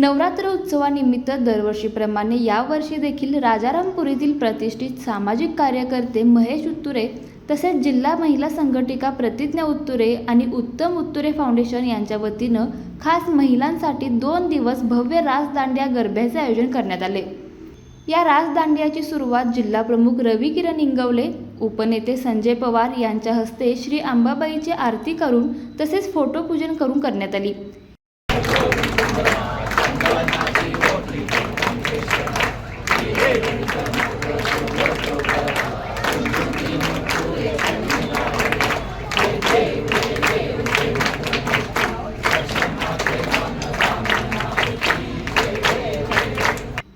नवरात्र उत्सवानिमित्त दरवर्षीप्रमाणे यावर्षी देखील राजारामपुरीतील प्रतिष्ठित सामाजिक कार्यकर्ते महेश उत्तुरे तसेच जिल्हा महिला संघटिका प्रतिज्ञा उत्तुरे आणि उत्तम उत्तुरे फाउंडेशन यांच्या वतीनं खास महिलांसाठी दोन दिवस भव्य रासदांड्या गरब्याचे आयोजन करण्यात आले. या रासदांड्याची सुरुवात जिल्हाप्रमुख रवी किरण इंगवले उपनेते संजय पवार यांच्या हस्ते श्री अंबाबाईची आरती करून तसेच फोटोपूजन करून करण्यात आली.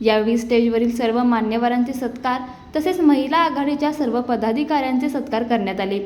यावेळी स्टेजवरील सर्व मान्यवरांचे सत्कार तसेच महिला आघाडीच्या सर्व पदाधिकाऱ्यांचे सत्कार करण्यात आले.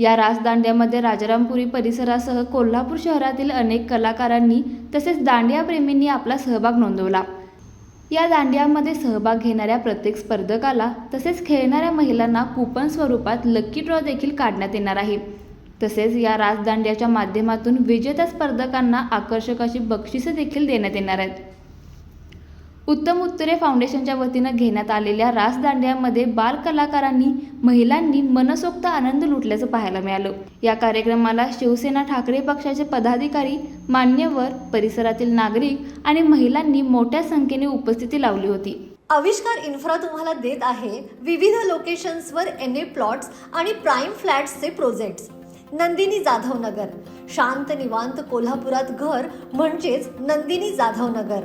या रासदांड्यामध्ये राजारामपुरी परिसरासह कोल्हापूर शहरातील अनेक कलाकारांनी तसेच दांडियाप्रेमींनी आपला सहभाग नोंदवला. या दांडियामध्ये सहभाग घेणाऱ्या प्रत्येक स्पर्धकाला तसेच खेळणाऱ्या महिलांना कुपन स्वरूपात लक्की ड्रॉ देखील काढण्यात येणार आहे. तसेच या राजदांड्याच्या माध्यमातून विजेत्या स्पर्धकांना आकर्षक अशी बक्षिसं देखील देण्यात येणार आहेत. उत्तम उत्तरे फाउंडेशनच्या वतीनं घेण्यात आलेल्या रासदांड्यामध्ये बाल कलाकारांनी महिलांनी मनसोक्त आनंद लुटल्याचं पाहायला मिळालं. या कार्यक्रमाला शिवसेना ठाकरे पक्षाचे पदाधिकारी मान्यवर परिसरातील नागरिक आणि महिलांनी मोठ्या संख्येने उपस्थिती लावली होती. आविष्कार इन्फ्रा तुम्हाला देत आहे विविध लोकेशन्सवर एन ए प्लॉट्स आणि प्राईम फ्लॅट्सचे प्रोजेक्ट्स. नंदिनी जाधव नगर शांत निवांत कोल्हापुरात घर म्हणजेच नंदिनी जाधव नगर